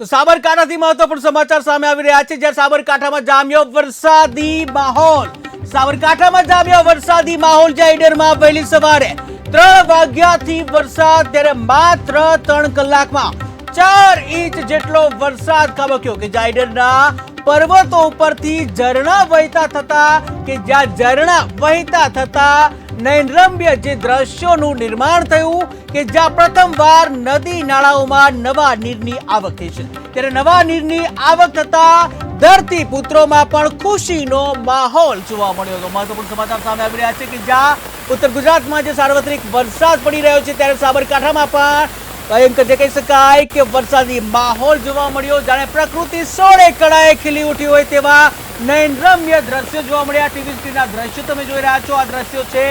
તો સાબરકાંઠાથી મહત્વપૂર્ણ સમાચાર સામે આવી રહ્યા છે. જ્યાં સાબરકાંઠામાં જામ્યો વરસાદી માહોલ. સાબરકાંઠામાં જામ્યો વરસાદી માહોલ જ્યાં ઈડરમાં વહેલી સવારે ત્રણ વાગ્યાથી વરસાદ, ત્યારે માત્ર ત્રણ કલાકમાં ચાર ઇંચ જેટલો વરસાદ ખાબક્યો કે જ્યાં ઈડરના પર્વતો ઉપરથી ઝરણા વહેતા થતા કે જ્યાં ઝરણા વહેતા થતા નયનરમ્ય જે દ્રશ્યોનું નિર્માણ થયું કે જ્યાં પ્રથમવાર નદી નાળાઓમાં નવા નીરની આવક થઈ છે. ત્યારે નવા નીરની આવક થતા ધરતી પુત્રોમાં પણ ખુશીનો માહોલ જોવા મળ્યો હતો. મહત્વપૂર્ણ સમાચાર સામે આવી રહ્યા છે કે જ્યાં ઉત્તર ગુજરાતમાં જે સાર્વત્રિક વરસાદ પડી રહ્યો છે, ત્યારે સાબરકાંઠામાં પણ જે કહી શકાય કે વરસાદી માહોલ જોવા મળ્યો, જાણે પ્રકૃતિ સોળે કળાએ ખીલી ઉઠી હોય તેવા નયનરમ્ય દ્રશ્યો જોવા મળ્યા. ટીવી સ્ક્રીનના દ્રશ્યો તમે જોઈ રહ્યા છો. આ દ્રશ્યો છે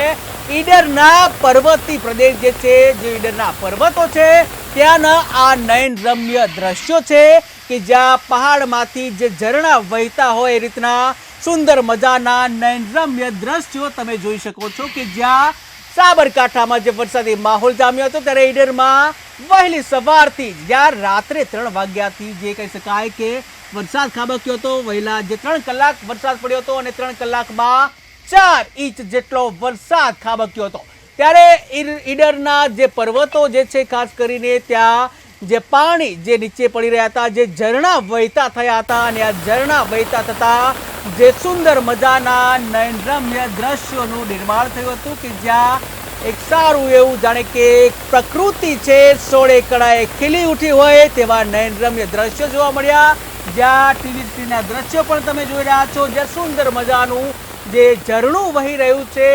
ઈડરના પર્વતી પ્રદેશ જે છે, જે ઈડરના પર્વતો છે, ત્યાંના આ નયનરમ્ય દ્રશ્યો છે કે જ્યાં પહાડમાંથી જે ઝરણા વહેતા હોય એ રીતના સુંદર મજાના નયનરમ્ય દ્રશ્યો તમે જોઈ શકો છો કે જ્યાં સાબરકાંઠામાં જે વરસાદી માહોલ જામ્યો હતો, ત્યારે ઈડરમાં વહેલી સવારથી જ્યાં રાત્રે ત્રણ વાગ્યાથી જે કહી શકાય કે વરસાદ ખાબક્યો હતો, વહેલા જે ત્રણ કલાક વરસાદ પડ્યો હતો અને ત્રણ કલાકમાં ચાર ઇંચ જેટલો વરસાદ ખાબક્યો હતો. ત્યારે ઈડ- ઈડરના જે પર્વતો જે છે, ખાસ કરીને ત્યાં જે પાણી જે નીચે પડી રહ્યા હતા, જે ઝરણા વહેતા થયા હતા અને આ ઝરણા વહેતા થતા જે સુંદર મજાના નયનરમ્ય દ્રશ્યોનું નિર્માણ થયું હતું કે જ્યાં એક સારું એવું જાણે કે પ્રકૃતિ છે, સોળે કળાએ ખીલી ઉઠી હોય તેવા નયનરમ્ય દ્રશ્યો જોવા મળ્યા. જ્યાં ટીવી સ્ક્રીનના દ્રશ્યો પણ તમે જોઈ રહ્યા છો. જ્યાં સુંદર મજાનું જે ઝરણું વહી રહ્યું છે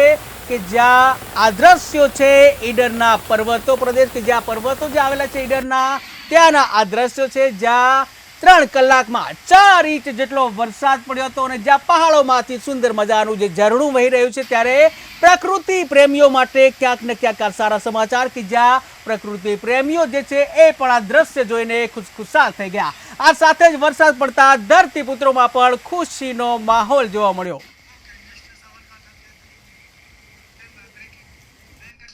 કે જ્યાં આ દ્રશ્યો છે ઈડરના પર્વતો પ્રદેશ કે જ્યાં પર્વતો જે આવેલા છે ઈડરના, ત્યાંના આ દ્રશ્યો છે જ્યાં ત્રણ કલાકમાં ચાર ઇંચ જેટલો વરસાદ પડ્યો હતો અને જ્યાં પહાડોમાંથી સુંદર મજાનું જે ઝરણું વહી રહ્યું છે ત્યારે પ્રકૃતિ પ્રેમીઓ માટે ક્યાંક ને ક્યાંક આ સારા સમાચાર કે જ્યાં પ્રકૃતિ પ્રેમીઓ જે છે એ પણ આ દ્રશ્ય જોઈને ખુશખુશાલ થઈ ગયા. આ સાથે જ વરસાદ પડતા ધરતીપુત્રોમાં પણ ખુશીનો માહોલ જોવા મળ્યો.